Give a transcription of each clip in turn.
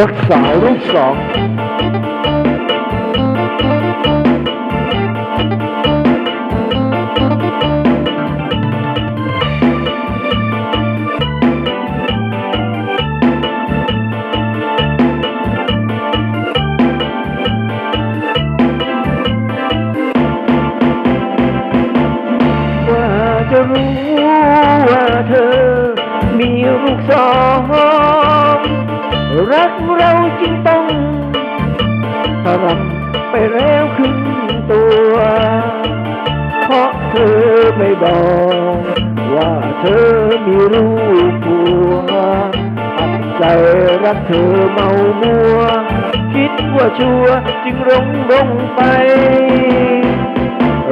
รักษารูปสองว่าจะรู้ว่าเธอมีลูกสอง รักเราจริงต้องทรมไปแล้วครึ่งตัว เพราะเธอไม่บอกว่าเธอมีลูกผัวอับใจรักเธอเมามัว คิดว่าชัวจึงหลงลงไป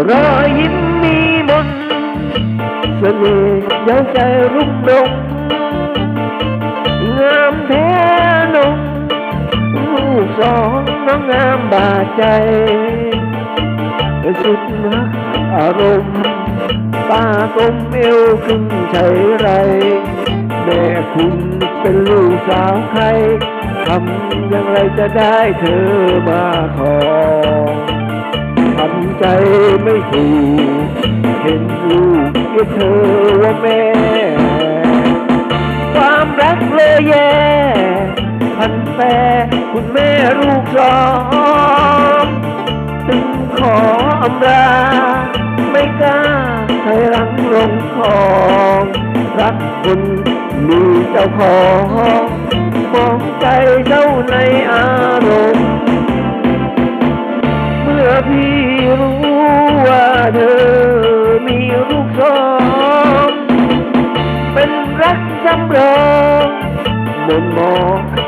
รอยยิ้มมีมนเสน่ห์เย้าใจรุ่มรง น้องงามบาดใจสุดนักอารมณ์ป้ากลมเอวขึ้นใช่ไร แม่คุณเป็นลูกสาวใครทำอย่างไรจะได้เธอมาขอทำใจไม่ถูกเห็นลูกเรียกเธอว่าแม่ ความรักเลยแย่พันแปร คุณแม่ลูกสองถึงขออำลาไม่กล้าถอยหลังลงคองรักคนมีเจ้าของมองใจเจ้าในอารมณ์ เมื่อพี่รู้ว่าเธอมีลูกสองเป็นรักจำลอง มนมอ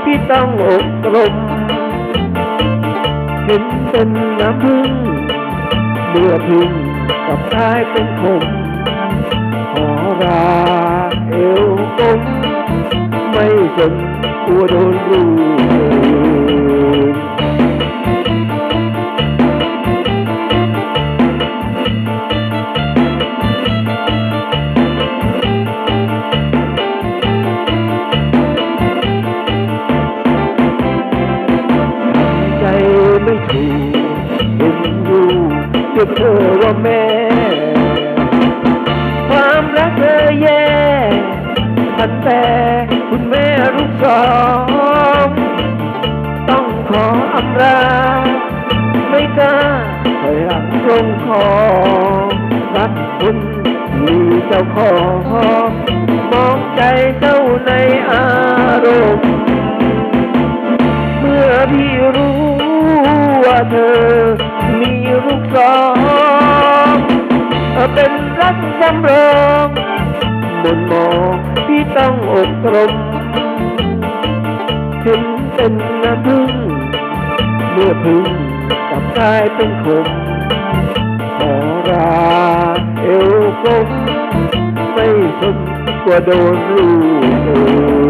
พี่ต้องอกรมเห็นเป็นน้ำพึ่งเมื่อพึ่งกับชายเป็นคมขอราเอวกลมไม่สนกลัวโดนรู เรียกเธอว่าแม่ ความรักเธอแย่พันแต่คุณแม่ลูกสองต้องขออำลาไม่กล้าถอยหลังลงคอรักคุณมีเจ้าของมองใจเจ้าในอารมณ์ เมื่อพี่รู้ว่าเธอมีลูกสอง รักสำรองมนมองพี่ต้องอกตรมเห็นเป็นน้ำพึ่ง เมื่อพึ่งกับกลายเป็นคมขอราเอวกลมไม่สนกว่าโดนลูกเอ